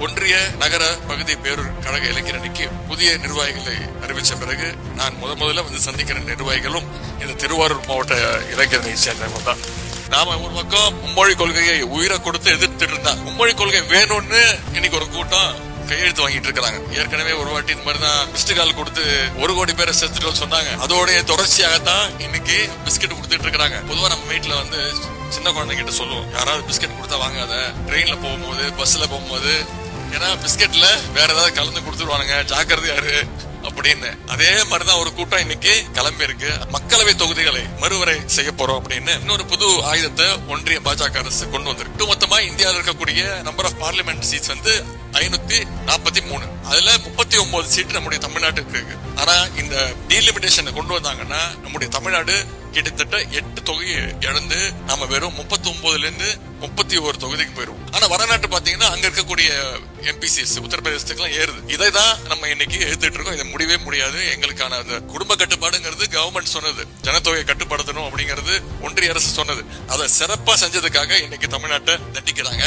ஒன்றிய நகர பகுதி பேரூர் கழக இளைஞர் புதிய நிர்வாகிகளை அறிவித்த பிறகு நான் முத முதல்ல வந்து சந்திக்கிற நிர்வாகிகளும் இந்த திருவாரூர் மாவட்ட இளைஞர் அணியை சேர்ந்தவங்க தான். நாம ஒரு பக்கம் மும்மொழி கொள்கையை உயிரை கொடுத்து எதிர்த்துட்டு இருந்தா மும்மொழி கொள்கை வேணும்னு இன்னைக்கு ஒரு கூட்டம் கையெழுத்து வாங்கிட்டு இருக்காங்க ஏற்கனவே ஒரு வாட்டி இந்த மாதிரி தான் மிஸ்டு கால் கொடுத்து ஒரு கோடி பேரை செத்துட்டு சொன்னாங்க. அதோடைய தொடர்ச்சியாகத்தான் இன்னைக்கு பிஸ்கெட் கொடுத்துட்டு இருக்காங்க பொதுவா நம்ம வீட்டுல வந்து சின்ன குழந்தைகிட்ட சொல்லுவோம் யாராவது பிஸ்கெட் கொடுத்தா வாங்காத. ட்ரெயின்ல போகும்போது பஸ்ல போகும்போது ஏன்னா பிஸ்கெட்ல வேற ஏதாவது கலந்து கொடுத்துருவானுங்க. ஜாக்கிரதையாரு அப்படின்னு. அதே மாதிரிதான் ஒரு கூட்டம் இன்னைக்கு கிளம்பி இருக்கு மக்களவை தொகுதிகளை மறுவரை செய்ய போறோம் அப்படின்னு இன்னொரு புது ஆயுதத்தை ஒன்றிய பாஜக அரசு கொண்டு வந்திருக்கு. மொத்தமா இந்தியாவில் இருக்கக்கூடிய நம்பர் ஆஃப் பார்லிமெண்ட் சீட்ஸ் வந்து ஐநூத்தி நாற்பத்தி மூணு. அதுல முப்பத்தி ஒன்பது சீட்டு நம்முடைய தமிழ்நாட்டுக்கு இருக்கு. ஆனா இந்த டீலிமிடேஷனை கொண்டு வந்தாங்கன்னா நம்முடைய தமிழ்நாடு கிட்டத்தட்ட எட்டு தொகையை இழந்து நம்ம வெறும் முப்பத்தி ஒன்பதுல இருந்து முப்பத்தி ஒரு தொகுதிக்கு போயிருவோம். ஆனா வடநாட்டு பாத்தீங்கன்னா அங்க இருக்கக்கூடிய எம்பிசிஎஸ் உத்தரப்பிரதேசத்துக்கு எல்லாம் ஏறுது. இதை தான் நம்ம இன்னைக்கு எழுத்துட்டு இருக்கோம். இதை முடியவே முடியாது. எங்களுக்கான அந்த குடும்ப கட்டுப்பாடுங்கிறது கவர்மெண்ட் சொன்னது. ஜனத்தொகையை கட்டுப்படுத்தணும் அப்படிங்கிறது ஒன்றிய அரசு சொன்னது. அதை சிறப்பா செஞ்சதுக்காக இன்னைக்கு தமிழ்நாட்டை தண்டிக்கிறாங்க.